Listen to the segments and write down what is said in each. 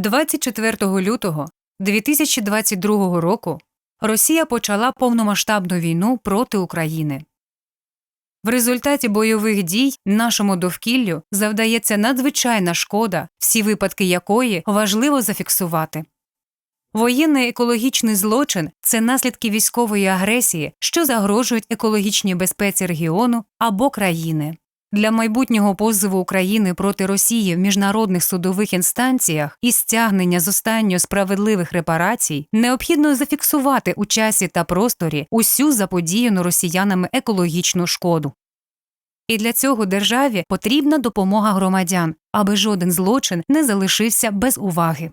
24 лютого 2022 року Росія почала повномасштабну війну проти України. В результаті бойових дій нашому довкіллю завдається надзвичайна шкода, всі випадки якої важливо зафіксувати. Воєнний екологічний злочин це наслідки військової агресії, що загрожують екологічній безпеці регіону або країни. Для майбутнього позову України проти Росії в міжнародних судових інстанціях і стягнення з останньо справедливих репарацій необхідно зафіксувати у часі та просторі усю заподіяну росіянами екологічну шкоду. І для цього державі потрібна допомога громадян, аби жоден злочин не залишився без уваги.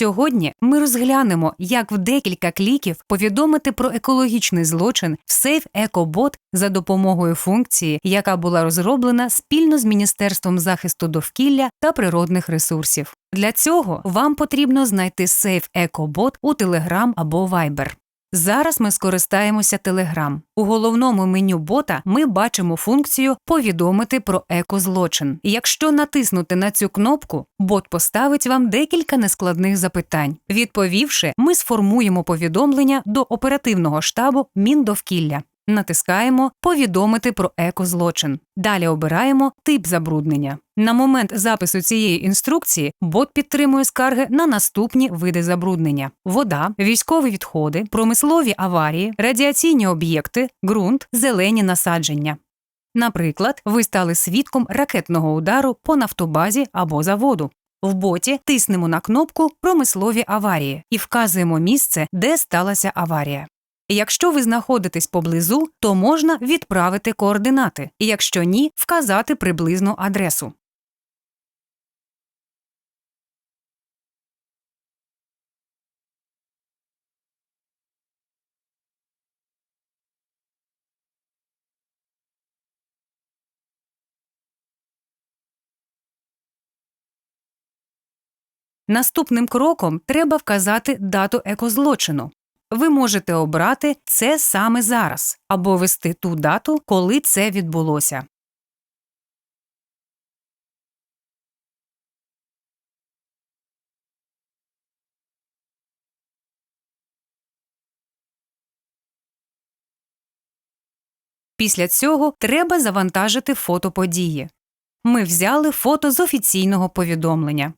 Сьогодні ми розглянемо, як в декілька кліків повідомити про екологічний злочин в Safe EcoBot за допомогою функції, яка була розроблена спільно з Міністерством захисту довкілля та природних ресурсів. Для цього вам потрібно знайти Safe EcoBot у Telegram або Viber. Зараз ми скористаємося Telegram. У головному меню бота ми бачимо функцію Повідомити про екозлочин. Якщо натиснути на цю кнопку, бот поставить вам декілька нескладних запитань. Відповівши, ми сформуємо повідомлення до оперативного штабу Міндовкілля. Натискаємо Повідомити про екозлочин. Далі обираємо тип забруднення. На момент запису цієї інструкції бот підтримує скарги на наступні види забруднення: вода, військові відходи, промислові аварії, радіаційні об'єкти, ґрунт, зелені насадження. Наприклад, ви стали свідком ракетного удару по нафтобазі або заводу. В боті тиснемо на кнопку Промислові аварії і вказуємо місце, де сталася аварія. Якщо ви знаходитесь поблизу, то можна відправити координати, якщо ні, вказати приблизну адресу. Наступним кроком треба вказати дату екозлочину. Ви можете обрати це саме зараз або ввести ту дату, коли це відбулося. Після цього треба завантажити фото події. Ми взяли фото з офіційного повідомлення.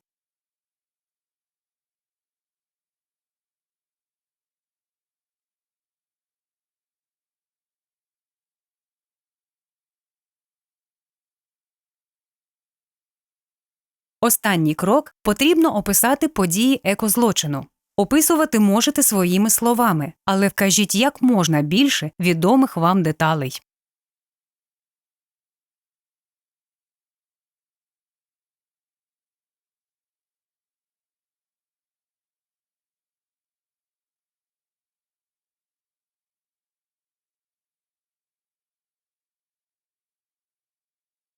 Останній крок потрібно описати події екозлочину. Описувати можете своїми словами, але вкажіть як можна більше відомих вам деталей.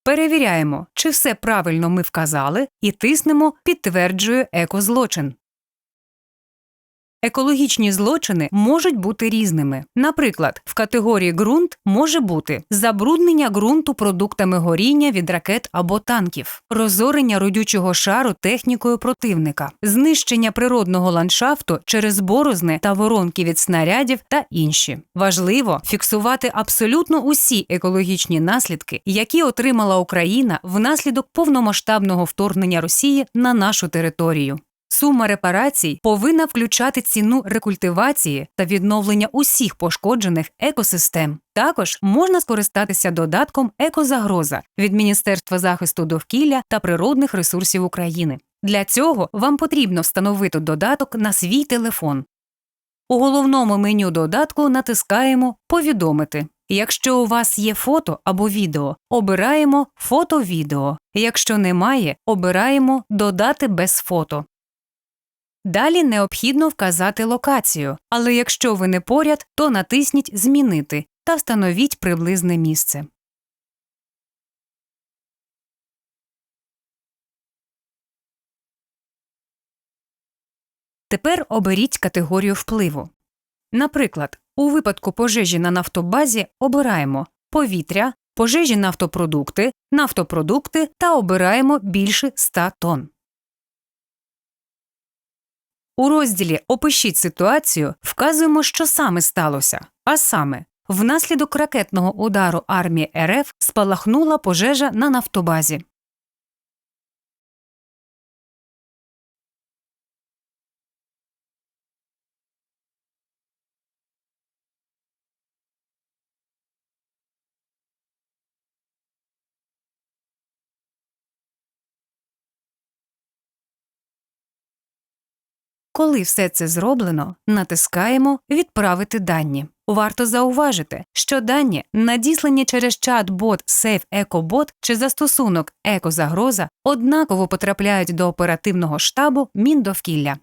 Перевіряємо, чи все правильно ми вказали, і тиснемо Підтверджую екозлочин. Екологічні злочини можуть бути різними. Наприклад, в категорії ґрунт може бути забруднення ґрунту продуктами горіння від ракет або танків, розорення родючого шару технікою противника, знищення природного ландшафту через борозни та воронки від снарядів та інші. Важливо фіксувати абсолютно усі екологічні наслідки, які отримала Україна внаслідок повномасштабного вторгнення Росії на нашу територію. Сума репарацій повинна включати ціну рекультивації та відновлення усіх пошкоджених екосистем. Також можна скористатися додатком Екозагроза від Міністерства захисту довкілля та природних ресурсів України. Для цього вам потрібно встановити додаток на свій телефон. У головному меню додатку натискаємо Повідомити. Якщо у вас є фото або відео, обираємо фото-відео. Якщо немає, обираємо Додати без фото. Далі необхідно вказати локацію, але якщо ви не поряд, то натисніть Змінити та встановіть приблизне місце. Тепер оберіть категорію впливу. Наприклад, у випадку пожежі на нафтобазі обираємо повітря, пожежі нафтопродукти, нафтопродукти та обираємо більше 100 тонн. У розділі Опишіть ситуацію вказуємо, що саме сталося. А саме, внаслідок ракетного удару армії РФ спалахнула пожежа на нафтобазі. Коли все це зроблено, натискаємо Відправити дані. Варто зауважити, що дані, надіслані через чат-бот SafeEcoBot чи застосунок «Екозагроза», однаково потрапляють до оперативного штабу Міндовкілля.